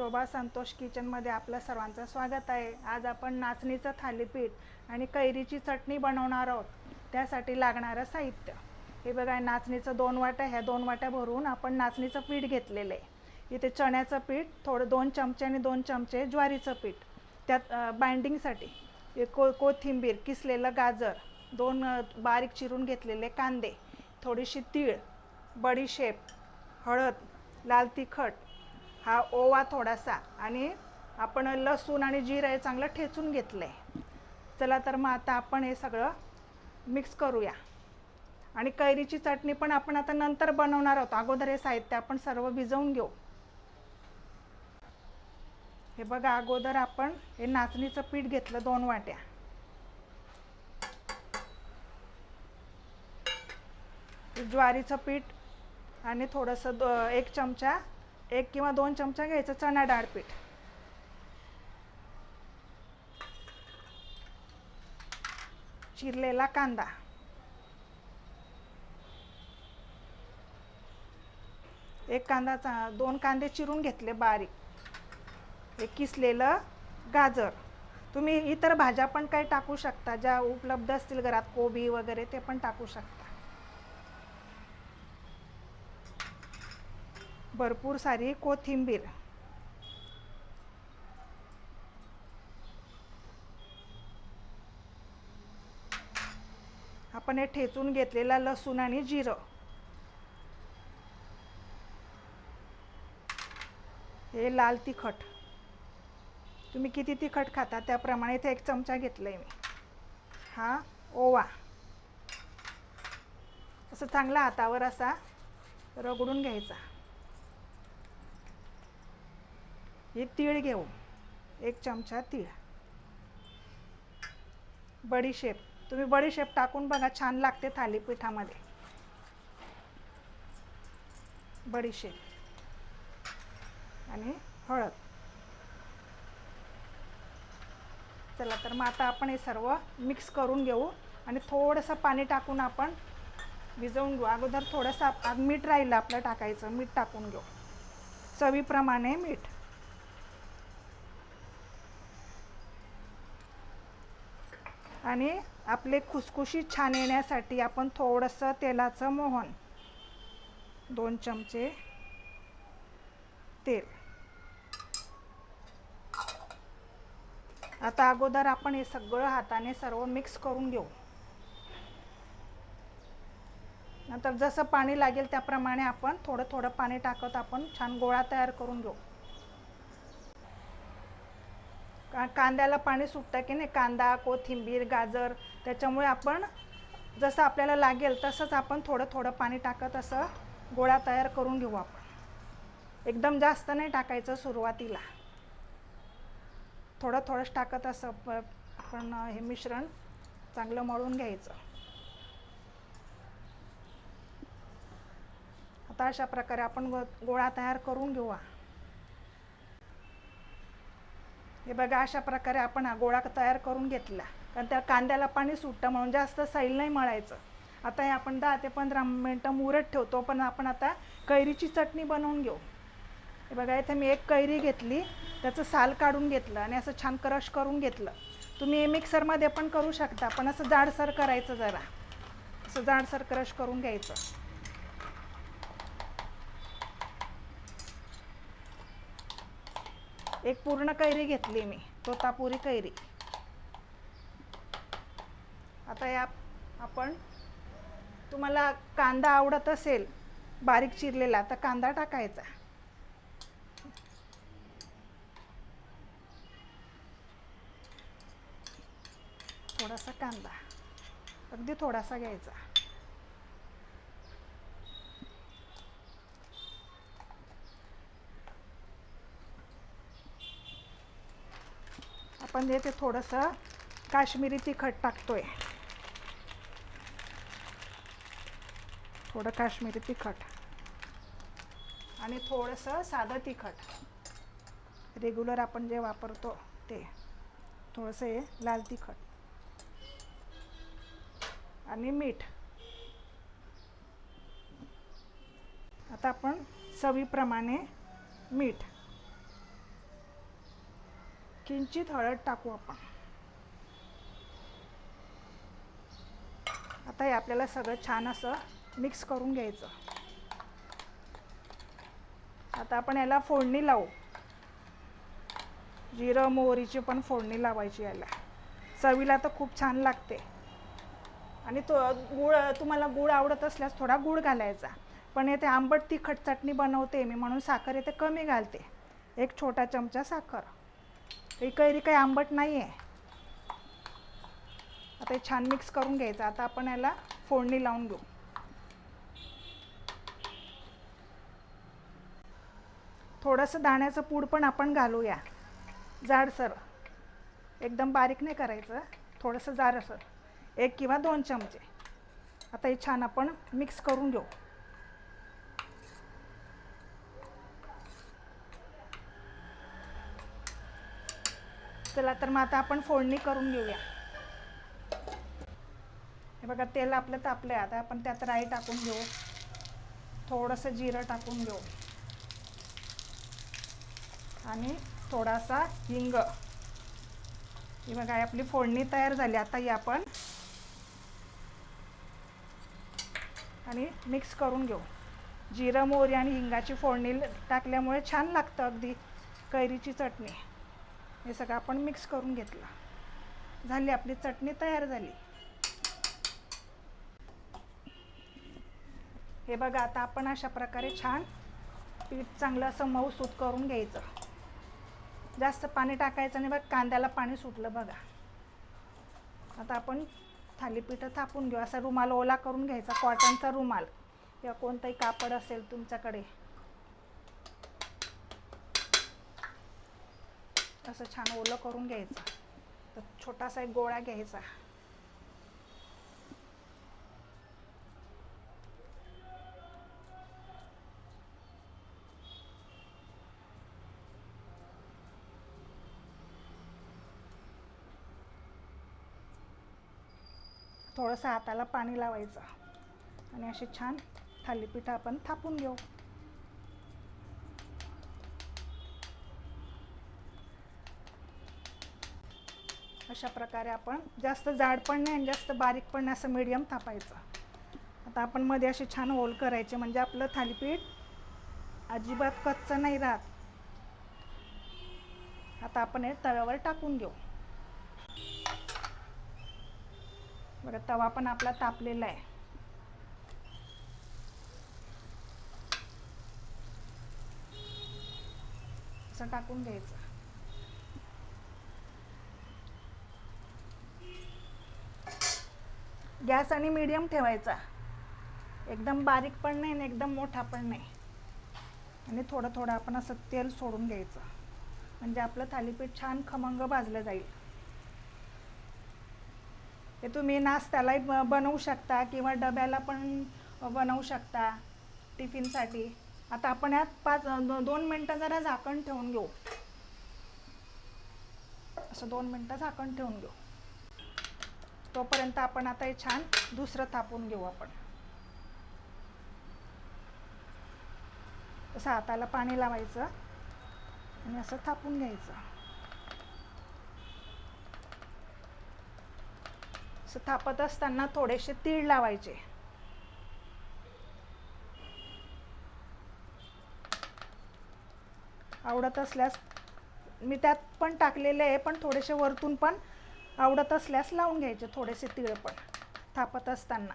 शोभा संतोष किचनमध्ये आपलं सर्वांचं स्वागत आहे. आज आपण नाचणीचं थालीपीठ आणि कैरीची चटणी बनवणार आहोत. त्यासाठी लागणारं साहित्य. हे बघा नाचणीचं दोन वाट्या ह्या दोन वाट्या भरून आपण नाचणीचं पीठ घेतलेलं आहे. इथे चण्याचं पीठ थोडं दोन चमचे आणि दोन चमचे ज्वारीचं पीठ. त्यात बाइंडिंगसाठी को कोथिंबीर किसलेलं गाजर दोन बारीक चिरून घेतलेले कांदे थोडीशी तीळ बडीशेप हळद लाल तिखट हा ओवा थोडासा आणि आपण लसूण आणि जिरं हे चांगलं ठेचून घेतलं आहे चला तर मग आता आपण हे सगळं मिक्स करूया. आणि कैरीची चटणी पण आपण आता नंतर बनवणार आहोत. अगोदर हे साहित्य आपण सर्व भिजवून घेऊ. हे बघा अगोदर आपण हे नाचणीचं पीठ घेतलं दोन वाट्या. ज्वारीचं पीठ आणि थोडंसं एक चमचा एक किंवा दोन चमचा घ्यायचं चणा डाळ पीठ चिरलेला कांदा. एक कांदा चा- दोन कांदे चिरून घेतले बारीक. एक किसलेलं गाजर. तुम्ही इतर भाज्या पण काही टाकू शकता ज्या उपलब्ध असतील घरात कोबी वगैरे ते पण टाकू शकता. भरपूर सारी कोथिंबीर. आपण हे ठेचून घेतलेला लसूण आणि जिरं. हे लाल तिखट. तुम्ही किती तिखट खाता त्याप्रमाणे इथे एक चमचा घेतलाय मी. हा ओवा. असं चांगला हातावर असा रगडून घ्यायचा. हे तीळ घेऊ एक चमचा तीळ. बडीशेप तुम्ही बडीशेप टाकून बघा छान लागते थालीपीठामध्ये. बडीशेप आणि हळद. चला तर मग आता आपण हे सर्व मिक्स करून घेऊ आणि थोडंसं पाणी टाकून आपण भिजवून घेऊ. अगोदर थोडंसं मीठ राहिलं आपलं टाकायचं मीठ टाकून घेऊ. चवीप्रमाणे मीठ. आणि आपले खुसखुशी छान येण्यासाठी आपण थोडंसं तेलाचं मोहन दोन चमचे तेल. आता अगोदर आपण हे सगळं हाताने सर्व मिक्स करून घेऊ. नंतर जसं पाणी लागेल त्याप्रमाणे आपण थोडं थोडं पाणी टाकत आपण छान गोळा तयार करून घेऊ. का कांद्याला पाणी सुटतं की नाही? कांदा कोथिंबीर गाजर त्याच्यामुळे आपण जसं आपल्याला लागेल तसंच आपण थोडं थोडं पाणी टाकत असं गोळा तयार करून घेऊ आपण. एकदम जास्त नाही टाकायचं सुरुवातीला. थोडं थोडंच टाकत असं प आपण हे मिश्रण चांगलं मळून घ्यायचं. आता अशा प्रकारे आपण गो गोळा तयार करून घेऊ. हे बघा अशा प्रकारे आपण हा गोळा तयार करून घेतला. कारण त्या कांद्याला पाणी सुटतं म्हणून जास्त सैल नाही मळायचं. आता हे आपण दहा ते पंधरा मिनटं मुरत ठेवतो पण आपण आता कैरीची चटणी बनवून घेऊ. हे बघा इथे मी एक कैरी घेतली त्याचं साल काढून घेतलं आणि असं छान क्रश करून घेतलं. तुम्ही हे मिक्सरमध्ये पण करू शकता पण असं जाडसर करायचं जरा. असं जाडसर क्रश करून घ्यायचं. एक पूर्ण कैरी घेतली मी तोतापुरी कैरी. आता या आपण तुम्हाला कांदा आवडत असेल बारीक चिरलेला तर कांदा टाकायचा. थोडासा कांदा अगदी थोडासा घ्यायचा. आपण येथे थोडंसं काश्मीरी तिखट टाकतोय. थोडं काश्मीरी तिखट. आणि थोडंसं साधं तिखट. रेग्युलर आपण जे वापरतो ते. थोडंसं हे लाल तिखट. आणि मीठ. आता आपण चवीप्रमाणे मीठ. किंचित हळद टाकू आपण. आता हे आपल्याला सगळं छान असं मिक्स करून घ्यायचं. आता आपण याला फोडणी लावू. जिरं मोहरीची पण फोडणी लावायची याला. चवीला तर खूप छान लागते. आणि तो गुळ तुम्हाला गुळ आवडत असल्यास थोडा गुळ घालायचा. पण येथे आंबट तिखट चटणी बनवते मी म्हणून साखर येते कमी घालते. एक छोटा चमचा साखर. ही कैरी काही आंबट नाही आहे आता हे छान मिक्स करून घ्यायचं. आता आपण याला फोडणी लावून घेऊ. थोडंसं दाण्याचं पूड पण आपण घालूया. जाडसर. एकदम बारीक नाही करायचं. थोडंसं जाडसर. एक किंवा दोन चमचे. आता हे छान आपण मिक्स करून घेऊ. चला तर मग आता आपण फोडणी करून घेऊया. हे बघा तेल आपलं तापलं आहे आता आपण त्यात राई टाकून घेऊ. थोडंसं जिरं टाकून घेऊ. आणि थोडासा हिंग. ही बघा आपली फोडणी तयार झाली. आता ही आपण आणि मिक्स करून घेऊ. जिरं मोहरी आणि हिंगाची फोडणी टाकल्यामुळे छान लागतं अगदी. कैरीची चटणी. हे सगळं आपण मिक्स करून घेतला. झाली आपली चटणी तयार झाली. हे बघा आता आपण अशा प्रकारे छान पीठ चांगलं असं मऊ सूट करून घ्यायचं. जास्त पाणी टाकायचं नाही बघ कांद्याला पाणी सुटलं बघा. आता आपण थालीपीठं थापून घेऊ. असा रुमाल ओला करून घ्यायचा कॉटनचा रुमाल. किंवा कोणतंही कापड असेल तुमच्याकडे. असं छान ओलं करून घ्यायचं. तर छोटासा एक गोळा घ्यायचा. थोडंसं हाताला पाणी लावायचं. आणि असे छान थालीपीठ आपण थापून घेऊ. अशा प्रकारे आपण जास्त जाड पण नाही आणि जास्त बारीक पण नाही असं मीडियम थापायचं. आता आपण मध्ये असे छान होल करायचे म्हणजे आपलं थालीपीठ अजिबात कच्चं नाही राहत. आता आपण हे तव्यावर टाकून घेऊ. बरं तवा पण आपला तापलेला आहे. असं टाकून घ्यायचं. गॅस आणि मीडियम ठेवायचा. एकदम बारीक पण नाही आणि एकदम मोठा पण नाही. आणि थोडं थोडं आपण असं तेल सोडून घ्यायचं. म्हणजे आपलं थालीपीठ छान खमंग भाजलं जाईल. ते तुम्ही नाश्त्यालाही बनवू शकता किंवा डब्याला पण बनवू शकता टिफिनसाठी. आता आपण यात पाच दोन मिनटं जरा झाकण ठेवून घेऊ. असं दोन मिनटं झाकण ठेवून घेऊ. तोपर्यंत आपण आता हे छान दुसरं थापून घेऊ आपण. असं हाताला पाणी लावायचं आणि असं थापून घ्यायचं. असं थापत असताना थोडेसे तीळ लावायचे. आवडत असल्यास मी त्यात पण टाकलेले आहे पण थोडेसे वरतून पण आवडत असल्यास लावून घ्यायचे थोडेसे तीळ पण थापत असताना.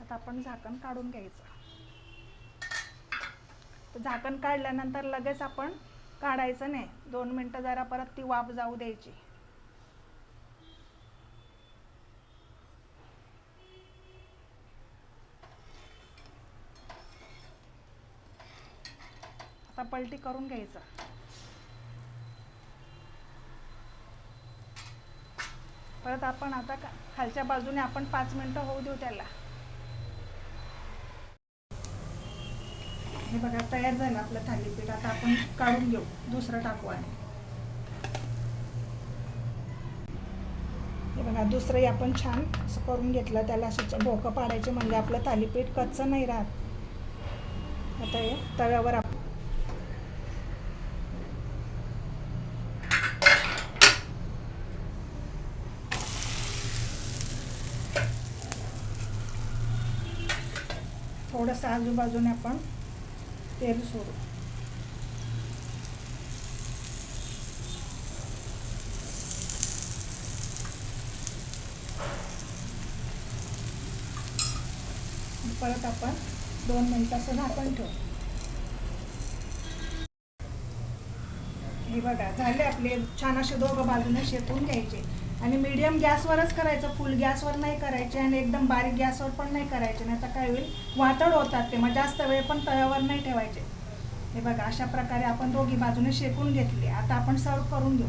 आता आपण झाकण काढून घ्यायचं. तर झाकण काढल्यानंतर लगेच आपण काढायचं नाही. दोन मिनटं जरा परत ती वाफ जाऊ द्यायची. पलटी करून घ्यायचा. परत आपण आता खालच्या बाजूने आपण पाच मिनिटं होऊ देऊ त्याला. हे बघा तयार झालं आपलं थालीपीठ. आता आपण काढून घेऊ दुसरं टाकू आणि हे बघा दुसरंही आपण छान असं करून घेतलं. त्याला असं भोकं पाडायचे म्हणजे आपलं थालीपीठ कच्चं नाही राहत. आता हे तव्यावर आप थोडंसं आजूबाजूने आपण तेल सोडू. परत आपण दोन मिनिटाचं झाकण ठेवू. हे बघा झाले आपले छान असे दोघं बाजूने शेतून घ्यायचे. आणि मीडियम गॅसवरच करायचं फुल गॅसवर नाही करायचे आणि एकदम बारीक गॅसवर पण नाही करायचे. नाही तर काय होईल? वातड होतात ते मग जास्त वेळ पण तव्यावर नाही ठेवायचे. हे बघा अशा प्रकारे आपण दोघी बाजूने शेकून घेतली. आता आपण सर्व करून घेऊ.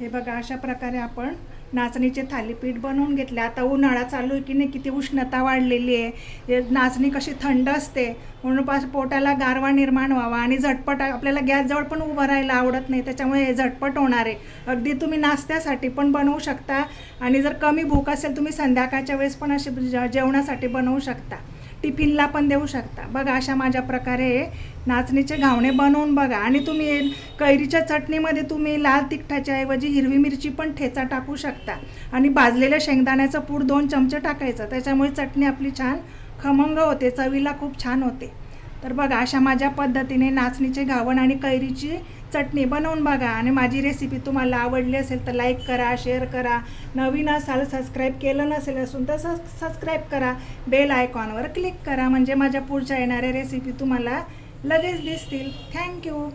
हे बघा अशा प्रकारे आपण नाचणीचे थालीपीठ बनवून घेतले. आता उन्हाळा चालू आहे की नाही किती उष्णता वाढलेली आहे. हे नाचणी कशी थंड असते म्हणून पास पोटाला गारवा निर्माण व्हावा आणि झटपट आपल्याला गॅसजवळ पण उभं राहायला आवडत नाही त्याच्यामुळे हे झटपट होणार आहे. अगदी तुम्ही नाश्त्यासाठी पण बनवू शकता आणि जर कमी भूक असेल तुम्ही संध्याकाळच्या वेळेस पण असे जेवणासाठी बनवू शकता. टिफिनला पण देऊ शकता. बघा अशा माझ्या प्रकारे नाचणीचे घावणे बनवून बघा. आणि तुम्ही कैरीच्या चटणीमध्ये तुम्ही लाल तिखटाच्या ऐवजी हिरवी मिरची पण ठेचा टाकू शकता. आणि भाजलेल्या शेंगदाण्याचं पूड दोन चमचे टाकायचं. त्याच्यामुळे चटणी आपली छान खमंग होते. चवीला खूप छान होते. तर बघा अशा माझ्या पद्धतीने नाचणीचे घावण आणि कैरीची चटणी बनवून बघा. आणि माझी रेसिपी तुम्हाला आवडली असेल तर लाईक करा शेअर करा. नवीन असाल सबस्क्राईब केलं नसेल असून तर सबस्क्राईब करा. बेल आयकॉनवर क्लिक करा. म्हणजे माझ्या पुढच्या येणाऱ्या रेसिपी तुम्हाला लगेच दिसतील. थँक्यू